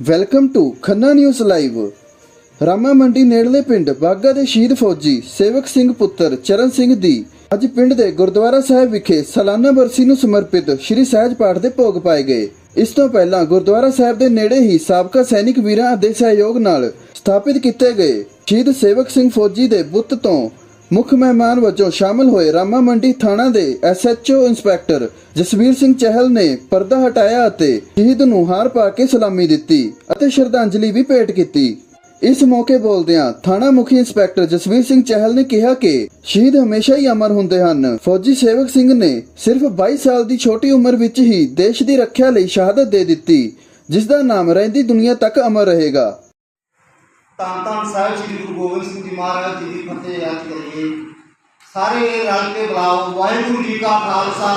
Welcome to Khanna news live Rama Mandi ਨੇੜਲੇ ਪਿੰਡ ਬਾਗਾ ਦੇ ਸ਼ਹੀਦ ਫੌਜੀ ਸੇਵਕ ਸਿੰਘ ਪੁੱਤਰ ਚਰਨ ਸਿੰਘ ਦੀ ਅੱਜ ਪਿੰਡ ਦੇ ਗੁਰਦੁਆਰਾ ਸਾਹਿਬ ਵਿਖੇ ਸਾਲਾਨਾ ਬਰਸੀ ਨੂੰ ਸਮਰਪਿਤ ਸ੍ਰੀ ਸਹਿਜ ਪਾਠ ਦੇ ਭੋਗ ਪਾਏ ਗਏ ਇਸ ਤੋਂ ਪਹਿਲਾਂ ਗੁਰਦੁਆਰਾ ਸਾਹਿਬ ਦੇ ਨੇੜੇ ਹੀ ਸਾਬਕਾ ਸੈਨਿਕ ਵੀਰਾਂ ਦੇ ਸਹਿਯੋਗ ਨਾਲ ਸਥਾਪਿਤ ਕੀਤੇ ਗਏ ਸ਼ਹੀਦ ਸੇਵਕ ਸਿੰਘ ਫੌਜੀ ਦੇ ਬੁੱਤ ਤੋਂ ਮੁੱਖ ਮਹਿਮਾਨ ਵਜੋਂ ਸ਼ਾਮਲ ਹੋਏ ਰਾਮਾ ਮੰਡੀ ਥਾਣਾ ਦੇ ਐਸਐਚਓ ਇੰਸਪੈਕਟਰ ਜਸਵੀਰ ਸਿੰਘ ਚਹਿਲ ਨੇ ਪਰਦਾ ਹਟਾਇਆ ਅਤੇ ਸ਼ਹੀਦ ਨੂੰ ਹਾਰ ਪਾ ਕੇ ਸਲਾਮੀ ਦਿੱਤੀ ਅਤੇ ਸ਼ਰਧਾਂਜਲੀ ਵੀ ਭੇਟ ਕੀਤੀ। ਇਸ ਮੌਕੇ ਬੋਲਦਿਆਂ ਥਾਣਾ ਮੁਖੀ ਇੰਸਪੈਕਟਰ ਜਸਵੀਰ ਸਿੰਘ ਚਹਿਲ ਨੇ ਕਿਹਾ ਕਿ ਸ਼ਹੀਦ ਹਮੇਸ਼ਾ ਹੀ ਅਮਰ ਹੁੰਦੇ ਹਨ। ਫੌਜੀ ਸੇਵਕ ਸਿੰਘ ਨੇ ਸਿਰਫ 22 ਸਾਲ ਦੀ ਛੋਟੀ ਉਮਰ ਵਿੱਚ ਹੀ ਦੇਸ਼ ਦੀ ਰੱਖਿਆ ਲਈ ਸ਼ਹਾਦਤ ਦੇ ਦਿੱਤੀ ਜਿਸ ਦਾ ਨਾਮ ਰਹਿੰਦੀ ਦੁਨੀਆ ਤੱਕ ਅਮਰ ਰਹੇਗਾ। ਧੰਨ ਧੰਨ ਸਾਹਿਬ ਸ੍ਰੀ ਗੁਰੂ ਗੋਬਿੰਦ ਸਿੰਘ ਜੀ ਮਹਾਰਾਜ ਜੀ ਦੀ ਫਤਿਹ ਯਾਦ ਕਰੀਏ। ਸਾਰੇ ਰਲ ਕੇ ਬੁਲਾਓ। ਵਾਹਿਗੁਰੂ ਜੀ ਕਾ ਖਾਲਸਾ।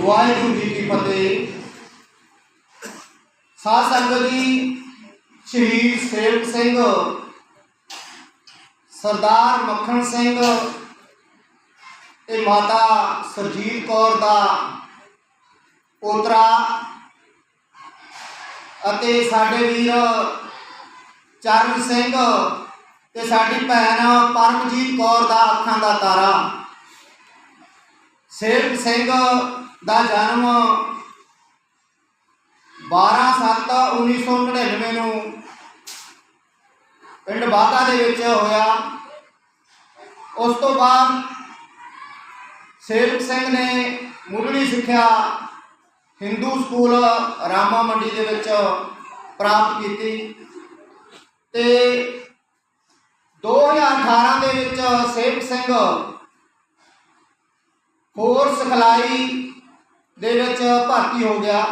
ਵਾਹਿਗੁਰੂ ਜੀ ਕੀ ਫਤਿਹ। ਸਾਧ ਸੰਗਤ ਜੀ ਸ਼ਹੀਦ ਸੇਵਕ ਸਿੰਘ, ਸਰਦਾਰ ਮੱਖਣ ਸਿੰਘ ਤੇ ਮਾਤਾ ਸਰਜੀਤ ਕੌਰ ਦਾ ਪੋਤਰਾ ਅਤੇ ਸਾਡੇ ਵੀਰ ਚਰਨ ਸਿੰਘ ਤੇ ਸਾਡੀ ਭੈਣ ਪਰਮਜੀਤ ਕੌਰ ਦਾ ਅੱਖਾਂ ਦਾ ਤਾਰਾ। ਸੇਵਕ ਸਿੰਘ ਦਾ ਜਨਮ 12/7/1999 ਨੂੰ ਪਿੰਡ ਬਾਗਾ ਦੇ ਵਿੱਚ ਹੋਇਆ। ਉਸ ਤੋਂ ਬਾਅਦ ਸੇਵਕ ਸਿੰਘ ਨੇ ਮੁੱਢਲੀ ਸਿੱਖਿਆ ਹਿੰਦੂ ਸਕੂਲ ਰਾਮਾ ਮੰਡੀ ਦੇ ਵਿੱਚ ਪ੍ਰਾਪਤ ਕੀਤੀ। ਤੇ 2018 ਦੇ ਵਿੱਚ ਸੇਵਕ ਸਿੰਘ ਹੋਰ ਸਿਖਲਾਈ ਦੇ ਵਿੱਚ ਭਰਤੀ ਹੋ ਗਿਆ।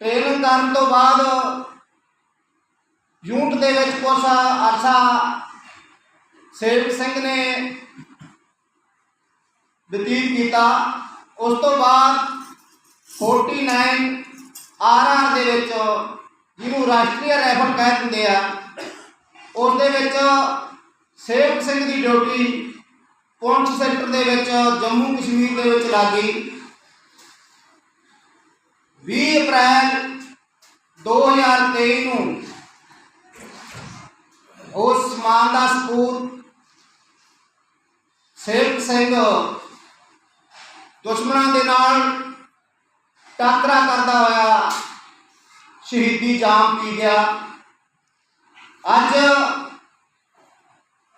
ਟ੍ਰੇਨਿੰਗ ਕਰਨ ਤੋਂ ਬਾਅਦ ਯੂਨਿਟ ਦੇ ਵਿੱਚ ਕੁਝ ਅਰਸਾ ਸੇਵਕ ਸਿੰਘ ਨੇ ਬਤੀਤ ਕੀਤਾ। ਉਸ ਤੋਂ ਬਾਅਦ 49 ਆਰਆਰ ਦੇ ਵਿੱਚ ਜਿਹਨੂੰ ਰਾਸ਼ਟਰੀ ਰਾਈਫਲ ਕਹਿ ਦਿੰਦੇ ਆ ਉਸ ਦੇ ਵਿੱਚ ਸੇਵਕ ਸਿੰਘ ਦੀ ਡਿਊਟੀ ਪੁੰਛ ਸੈਕਟਰ ਦੇ ਵਿੱਚ, ਜੰਮੂ ਕਸ਼ਮੀਰ ਦੇ ਵਿੱਚ ਲੱਗੀ 20 ਅਪ੍ਰੈਲ 2023 ਨੂੰ ਉਸ ਸਮਾਨ ਦਾ ਸਪੂਤ ਸੇਵਕ ਸਿੰਘ ਦੁਸ਼ਮਣਾਂ ਦੇ ਨਾਲ ਟਾਕਰਾ ਕਰਦਾ ਹੋਇਆ ਸ਼ਹੀਦੀ ਜਾਮ ਪੀ ਗਿਆ। ਅੱਜ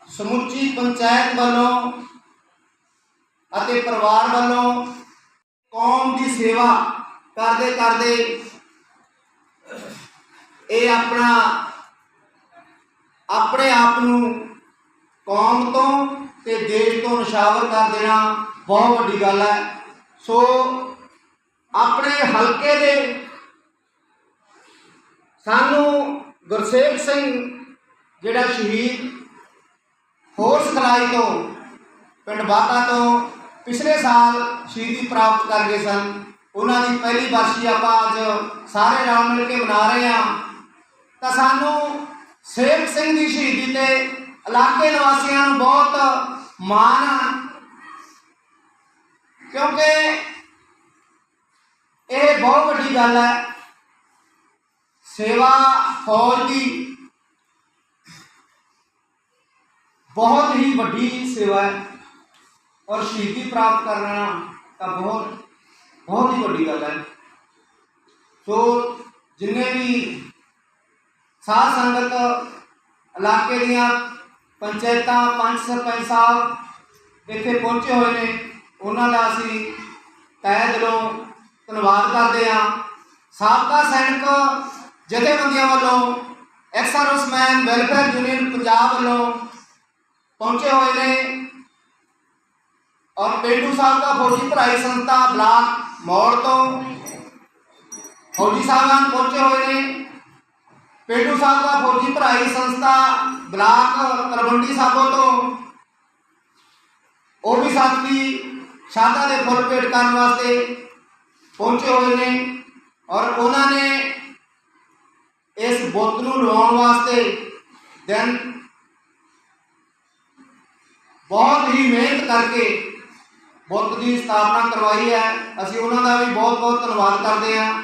ਸਮੁੱਚੀ ਪੰਚਾਇਤ ਵੱਲੋਂ ਅਤੇ ਪਰਿਵਾਰ ਵੱਲੋਂ ਕੌਮ ਦੀ ਸੇਵਾ ਕਰਦੇ ਕਰਦੇ ਇਹ ਆਪਣਾ ਆਪਣੇ ਆਪ ਨੂੰ ਕੌਮ ਤੋਂ ਤੇ ਦੇਸ਼ ਤੋਂ ਨਿਸ਼ਾਵਰ ਕਰ ਦੇਣਾ ਬਹੁਤ ਵੱਡੀ ਗੱਲ ਹੈ। ਸੋ ਆਪਣੇ ਹਲਕੇ ਦੇ ਸਾਨੂੰ ਗੁਰਸੇਵਕ ਸਿੰਘ ਜਿਹੜਾ ਸ਼ਹੀਦ ਹੋਰ ਸਿਖਲਾਈ ਤੋਂ, ਪਿੰਡ ਬਾਤਾ ਤੋਂ ਪਿਛਲੇ ਸਾਲ ਸ਼ਹੀਦੀ ਪ੍ਰਾਪਤ ਕਰ ਗਏ ਸਨ। ਉਹਨਾਂ ਦੀ ਪਹਿਲੀ ਵਰਸੀ ਆਪਾਂ ਅੱਜ ਸਾਰੇ ਰਲ ਮਿਲ ਕੇ ਮਨਾ ਰਹੇ ਹਾਂ। ਤਾਂ ਸਾਨੂੰ ਸੇਵ ਸਿੰਘ ਦੀ ਸ਼ਹੀਦੀ ਤੇ ਇਲਾਕੇ ਨਿਵਾਸੀਆਂ ਨੂੰ ਬਹੁਤ ਮਾਣ ਆ, ਕਿਉਂਕਿ ਇਹ ਬਹੁਤ ਵੱਡੀ ਗੱਲ ਹੈ ਸੇਵਾ ਫੌਜ ਦੀ ਬਹੁਤ ਹੀ ਵੱਡੀ ਸੇਵਾ ਹੈ ਔਰ ਸ਼ਹੀਦੀ ਪ੍ਰਾਪਤ ਕਰਨਾ ਤਾਂ ਬਹੁਤ ਬਹੁਤ ਹੀ ਵੱਡੀ ਗੱਲ ਹੈ। ਸੋ ਜਿੰਨੇ ਵੀ ਸਾਧ ਸੰਗਤ ਇਲਾਕੇ ਦੀਆਂ ਪੰਚਾਇਤਾਂ, ਪੰਚ ਸਰਪੰਚ ਸਾਹਿਬ ਇੱਥੇ ਪਹੁੰਚੇ ਹੋਏ ਨੇ, ਉਹਨਾਂ ਦਾ ਅਸੀਂ ਤਹਿ ਦਿਲੋਂ ਧੰਨਵਾਦ ਕਰਦੇ ਹਾਂ। ਸਾਬਕਾ ਸੈਨਿਕ ਜਥੇਬੰਦੀਆਂ ਵੱਲੋਂ ਐਕਸਰਵਿਸਮੈਨ ਵੈਲਫੇਅਰ ਯੂਨੀਅਨ ਪੰਜਾਬ ਵੱਲੋਂ ਪਹੁੰਚੇ ਹੋਏ ਨੇ ਔਰ ਪੇਂਡੂ ਸਾਹਿਬ ਦਾ ਫੌਜੀ ਭਰਾਈ ਸੰਸਥਾ ਬਲਾਕ ਮੌੜ ਤੋਂ ਫੌਜੀ ਸਾਹਿਬਾਨ ਪਹੁੰਚੇ ਹੋਏ ਨੇ। ਪੇਂਡੂ ਸਾਹਿਬ ਦਾ ਫੌਜੀ ਭਰਾਈ ਸੰਸਥਾ ਬਲਾਕ ਤਲਵੰਡੀ ਸਾਬੋ ਤੋਂ ਉਹ ਵੀ ਸਾਥੀ ਸ਼ਾਦਾ ਦੇ ਫੁੱਲ ਭੇਟ ਕਰਨ ਵਾਸਤੇ ਪਹੁੰਚੇ ਹੋਏ ਨੇ ਔਰ ਉਹਨਾਂ ਨੇ ਇਸ ਬੁੱਤ ਨੂੰ ਲਵਾਉਣ ਵਾਸਤੇ ਦਿਨ ਬਹੁਤ ਹੀ ਮਿਹਨਤ ਕਰਕੇ ਬੁੱਤ ਦੀ ਸਥਾਪਨਾ ਕਰਵਾਈ ਹੈ। ਅਸੀਂ ਉਹਨਾਂ ਦਾ ਵੀ ਬਹੁਤ ਬਹੁਤ ਧੰਨਵਾਦ ਕਰਦੇ ਹਾਂ।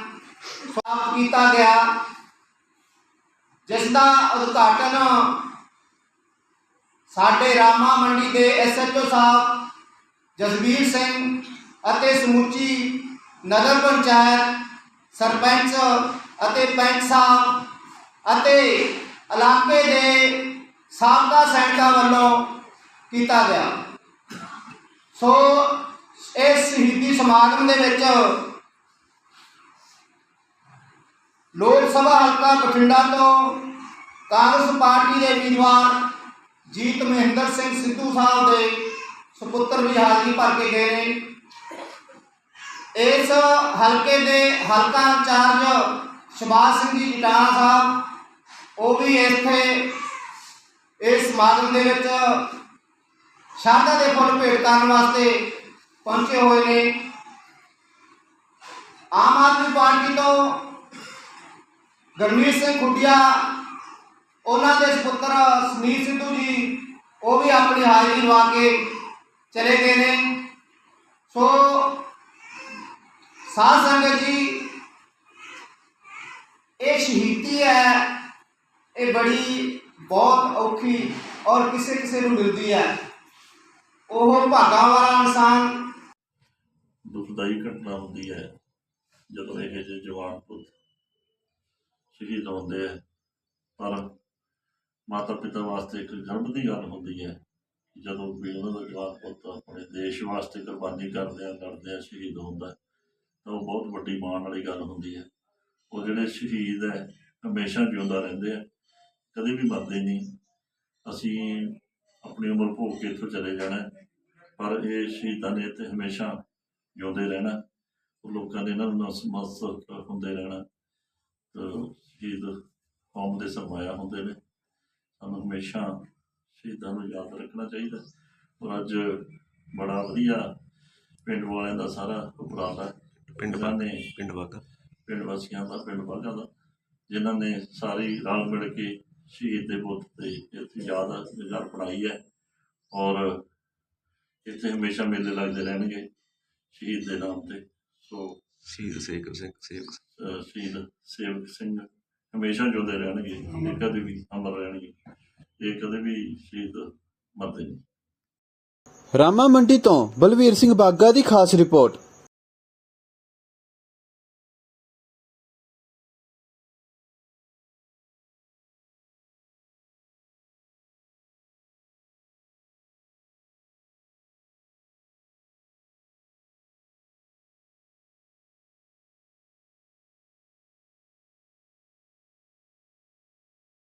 ਸਮਾਪਤ ਕੀਤਾ ਗਿਆ। ਜਿਸ ਦਾ ਉਦਘਾਟਨ ਸਾਡੇ ਰਾਮਾ ਮੰਡੀ ਦੇ ਐਸਐਚਓ ਸਾਹਿਬ ਜਸਵੀਰ ਸਿੰਘ ਅਤੇ ਸਮੁੱਚੀ ਨਗਰ ਪੰਚਾਇਤ ਸਰਪੰਚ ਅਤੇ ਪੰਚ ਸਾਹਿਬ ਅਤੇ ਇਲਾਕੇ ਦੇ ਸਾਬਕਾ ਸੈਨਿਕਾਂ ਵੱਲੋਂ ਕੀਤਾ ਗਿਆ। ਸੋ ਇਸ ਸ਼ਹੀਦੀ ਸਮਾਗਮ ਦੇ ਵਿੱਚ ਲੋਕ ਸਭਾ ਹਲਕਾ ਬਠਿੰਡਾ ਤੋਂ ਕਾਂਗਰਸ ਪਾਰਟੀ ਦੇ ਉਮੀਦਵਾਰ ਜੀਤ ਮਹਿੰਦਰ ਸਿੰਘ ਸਿੱਧੂ ਸਾਹਿਬ ਦੇ ਸੁਪੁੱਤਰ ਵੀ ਹਾਜ਼ਰੀ ਭਰ ਕੇ ਗਏ ਨੇ। ਇਸ ਹਲਕੇ ਦੇ ਹਲਕਾ ਇੰਚਾਰਜ ਸ਼ਬਾਜ਼ ਸਿੰਘ ਜੀ ਜਟਾਣਾ ਸਾਹਿਬ, ਉਹ ਵੀ ਇੱਥੇ ਇਸ ਸਮਾਗਮ ਦੇ ਵਿੱਚ ਸ਼ਰਧਾ ਦੇ ਫੁੱਲ ਭੇਟ ਕਰਨ ਵਾਸਤੇ ਪਹੁੰਚੇ ਹੋਏ ਨੇ। ਆਮ ਆਦਮੀ ਪਾਰਟੀ ਤੋਂ ਗਰਮੀਤ ਸਿੰਘ ਖੁੱਡੀਆ, ਉਹਨਾਂ ਦੇ ਸੁਪੁੱਤਰ ਸੁਨੀਲ ਸਿੱਧੂ ਜੀ, ਉਹ ਵੀ ਆਪਣੀ ਹਾਜ਼ਰੀ ਲਵਾ ਕੇ ਚਲੇ ਗਏ ਨੇ। ਸੋ ਸਾਧ ਸੰਗਤ ਜੀ, ਇਹ ਸ਼ਹੀਦੀ ਹੈ, ਇਹ ਬੜੀ ਬਹੁਤ ਔਖੀ ਔਰ ਕਿਸੇ ਕਿਸੇ ਨੂੰ ਮਿਲਦੀ ਹੈ। ਉਹ ਭਾਗਾਂ ਵਾਲਾ ਇਨਸਾਨ ਦੁਖਦਾਈ ਘਟਨਾ ਹੁੰਦੀ ਹੈ, ਜਦੋਂ ਇਹ ਜਿਹੇ ਜਵਾਨ ਪੁੱਤ ਸ਼ਹੀਦ ਹੁੰਦੇ ਆ। ਪਰ ਮਾਤਾ ਪਿਤਾ ਵਾਸਤੇ ਇੱਕ ਗਰਭ ਦੀ ਗੱਲ ਹੁੰਦੀ ਹੈ ਜਦੋਂ ਵੀ ਉਹਨਾਂ ਦਾ ਜਵਾਨ ਪੁੱਤ ਆਪਣੇ ਦੇਸ਼ ਵਾਸਤੇ ਕੁਰਬਾਨੀ ਕਰਦੇ ਆ, ਲੜਦੇ ਆ, ਸ਼ਹੀਦ ਹੁੰਦਾ ਤਾਂ ਉਹ ਬਹੁਤ ਵੱਡੀ ਮਾਣ ਵਾਲੀ ਗੱਲ ਹੁੰਦੀ ਹੈ। ਉਹ ਜਿਹੜੇ ਸ਼ਹੀਦ ਹੈ, ਹਮੇਸ਼ਾ ਜਿਉਂਦਾ ਰਹਿੰਦੇ ਆ, ਕਦੇ ਵੀ ਮਰਦੇ ਨਹੀਂ। ਅਸੀਂ ਆਪਣੀ ਉਮਰ ਭੋਗ ਕੇ ਇੱਥੋਂ ਚਲੇ ਜਾਣਾ ਪਰ ਇਹ ਸ਼ਹੀਦਾਂ ਨੇ ਇੱਥੇ ਹਮੇਸ਼ਾ ਜਿਉਂਦੇ ਰਹਿਣਾ ਉਹ ਲੋਕਾਂ ਦੇ ਇਹਨਾਂ ਨੂੰ ਨਸਮਸਤ ਹੁੰਦੇ ਰਹਿਣਾ ਤੇ ਸ਼ਹੀਦ ਕੌਮ ਦੇ ਸਰਮਾਇਆ ਹੁੰਦੇ ਨੇ। ਸਾਨੂੰ ਹਮੇਸ਼ਾ ਸ਼ਹੀਦਾਂ ਨੂੰ ਯਾਦ ਰੱਖਣਾ ਚਾਹੀਦਾ ਔਰ ਅੱਜ ਬੜਾ ਵਧੀਆ ਪਿੰਡ ਵਾਲਿਆਂ ਦਾ ਸਾਰਾ ਉਪਰਾਲਾ ਪਿੰਡ ਜਿਨ੍ਹਾਂ ਨੇ ਪਿੰਡ ਵਾਗਾ ਪਿੰਡ ਵਾਸੀਆਂ ਦਾ ਪਿੰਡ ਵਾਗਾ ਦਾ ਜਿਨ੍ਹਾਂ ਨੇ ਸਾਰੀ ਰਲ ਮਿਲ ਕੇ ਸ਼ਹੀਦ ਦੇ ਬੁੱਤ ਤੇ ਇੱਥੇ ਯਾਦ ਯਾਦ ਬਣਾਈ ਹੈ ਔਰ ਇੱਥੇ ਹਮੇਸ਼ਾ ਮੇਲੇ ਲੱਗਦੇ ਰਹਿਣਗੇ ਸ਼ਹੀਦ ਦੇ ਨਾਮ ਤੇ। ਸੋ ਸ਼ਹੀਦ ਸੇਖ ਸਿੰਘ। ਅਹ ਸ਼ਹੀਦ ਸੇਵਕ ਸਿੰਘ ਹਮੇਸ਼ਾ ਜਿਉਂਦੇ ਰਹਿਣਗੇ ਇਹ ਕਦੇ ਵੀ ਅਮਰ ਰਹਿਣਗੇ ਇਹ ਕਦੇ ਵੀ ਸ਼ਹੀਦ ਮਰਦੇ ਨਹੀਂ। ਰਾਮਾ ਮੰਡੀ ਤੋਂ ਬਲਵੀਰ ਸਿੰਘ ਬਾਗਾ ਦੀ ਖਾਸ ਰਿਪੋਰਟ।